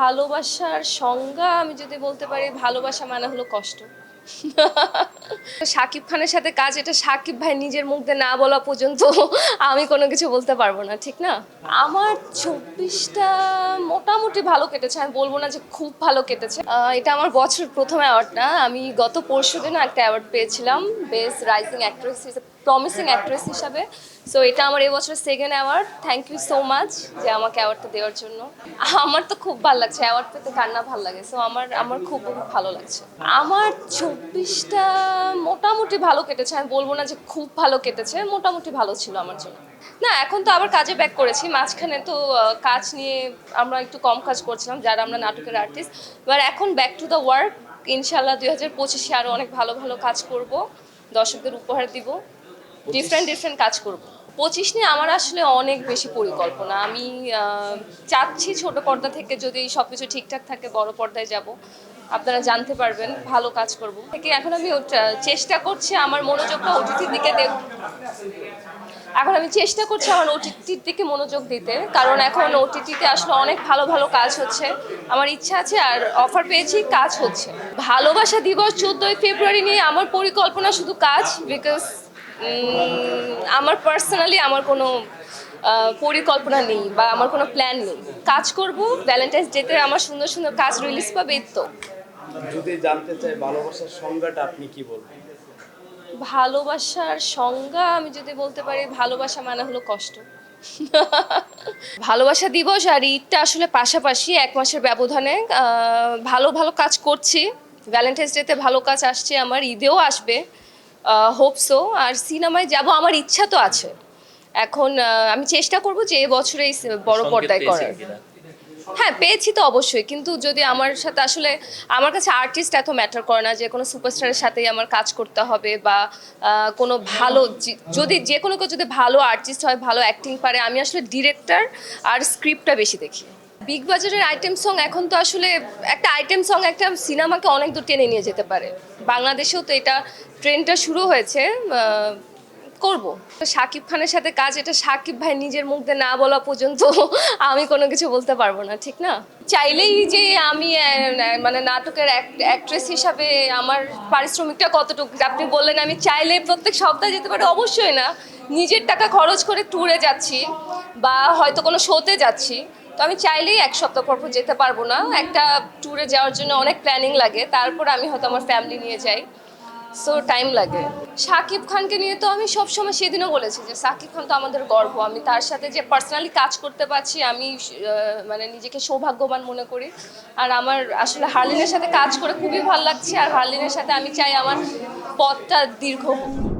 ভালোবাসার সংজ্ঞা আমি যদি বলতে পারি, ভালোবাসা মানে হলো কষ্ট। সাকিব খানের সাথে কাজ, এটা সাকিব ভাই নিজের মুখ দিয়ে না বলা পর্যন্ত আমি কোনো কিছু বলতে পারব না, ঠিক না? আমার চব্বিশটা মোটামুটি ভালো কেটেছে, আমি বলব না যে খুব ভালো কেটেছে। এটা আমার বছর প্রথম অ্যাওয়ার্ড না, আমি গত পরশু দিনও একটা অ্যাওয়ার্ড পেয়েছিলাম best rising actress promising actress হিসাবে। সো এটা আমার এবছর second award thank you so much যে আমাকে অ্যাওয়ার্ডটা দেওয়ার জন্য। আমার তো খুব ভালো লাগছে। অ্যাওয়ার্ড পেতে কার না ভালো লাগে। সো আমার আমার খুব ভালো লাগছে। আমার চব্বিশটা মোটামুটি ভালো কেটেছে। আমি বলব না যে খুব ভালো কেটেছে। মোটামুটি ভালো ছিল আমার জন্য। না, এখন তো আবার কাজে ব্যাক করেছি। মাঝখানে তো কাজ নিয়ে আমরা একটু কম কাজ করছিলাম। যারা আমরা নাটকের আর্টিস্ট এবার এখন ব্যাক টু দ্য ওয়ার্ক ইনশাল্লাহ দুই হাজার পঁচিশে আরও অনেক ভালো ভালো কাজ করব। দর্শকদের উপহার দিব। ডিফারেন্ট ডিফারেন্ট কাজ করব। পঁচিশ নিয়ে আমার আসলে অনেক বেশি পরিকল্পনা। আমি চাচ্ছি ছোট পর্দা থেকে যদি সব কিছু ঠিকঠাক থাকে, বড় পর্দায় যাব। আপনারা জানতে পারবেন, ভালো কাজ করব। থেকে এখন আমি চেষ্টা করছি আমার মনোযোগটা ওটিটির দিকে দেব এখন আমি চেষ্টা করছি আমার ওটিটির দিকে মনোযোগ দিতে। কারণ এখন ওটিটিতে আসলে অনেক ভালো ভালো কাজ হচ্ছে। আমার ইচ্ছা আছে আর অফার পেয়েছি, কাজ হচ্ছে। ভালোবাসা দিবস চোদ্দোই ফেব্রুয়ারি নিয়ে আমার পরিকল্পনা শুধু কাজ বিকজ আমার পার্সোনালি আমার কোনো পরিকল্পনা নেই বা আমার কোনো প্ল্যান নেই। কাজ করব ভ্যালেন্টাইন্স ডেতে আমার সুন্দর সুন্দর কাজ রিলিজ পাবে তো। যদি জানতে চাই ভালোবাসার সংজ্ঞাটা আপনি কি বলবেন? ভালোবাসার সংজ্ঞা আমি যদি বলতে পারি ভালোবাসা মানে হলো কষ্ট। ভালোবাসা দিবস আর ঈদটা আসলে পাশাপাশি এক মাসের ব্যবধানে ভালো ভালো কাজ করছি। ভ্যালেন্টাইন্স ডেতে ভালো কাজ আসছে আমার ঈদেও আসবে। হোপসো আর সিনেমায় যাব আমার ইচ্ছা তো আছে। এখন আমি চেষ্টা করব যে এবছরে এই বড় পর্দায় করার। হ্যাঁ পেয়েছি তো অবশ্যই কিন্তু যদি আমার সাথে আসলে আমার কাছে আর্টিস্ট এত ম্যাটার করে না যে কোনো সুপারস্টারের সাথেই আমার কাজ করতে হবে বা কোনো ভালো যদি যে কোনো কেউ যদি ভালো আর্টিস্ট হয় ভালো অ্যাক্টিং পারে আমি আসলে ডিরেক্টর আর স্ক্রিপ্টটা বেশি দেখি। বিগ বাজারের আইটেম সং এখন তো আসলে একটা আইটেম সং একটা সিনেমাকে অনেক দূর টেনে নিয়ে যেতে পারে। বাংলাদেশেও তো এটা ট্রেনটা শুরু হয়েছে করব। সাকিব খানের সাথে কাজ, এটা সাকিব ভাই নিজের মুখ দিয়ে না বলা পর্যন্ত আমি কোনো কিছু বলতে পারব না, ঠিক না? চাইলেই যে আমি মানে নাটকের অ্যাক্ট্রেস হিসাবে আমার পারিশ্রমিকটা কতটুকু? আপনি বললেন আমি চাইলে প্রত্যেক সপ্তাহে যেতে পারি, অবশ্যই না। নিজের টাকা খরচ করে ট্যুরে যাচ্ছি বা হয়তো কোনো শোতে যাচ্ছি। তো আমি চাইলেই এক সপ্তাহ পর পর যেতে পারব না। একটা ট্যুরে যাওয়ার জন্য অনেক প্ল্যানিং লাগে। তারপর আমি হয়তো আমার ফ্যামিলি নিয়ে যাই। সো টাইম লাগে। সাকিব খানকে নিয়ে তো আমি সবসময় সেদিনও বলেছি যে, সাকিব খান তো আমাদের গর্ব। আমি তার সাথে যে পার্সোনালি কাজ করতে পারছি, আমি মানে নিজেকে সৌভাগ্যবান মনে করি। আর আমার আসলে হার্লিনের সাথে কাজ করে খুবই ভালো লাগছে। আর হার্লিনের সাথে আমি চাই আমার পথটা দীর্ঘ হোক।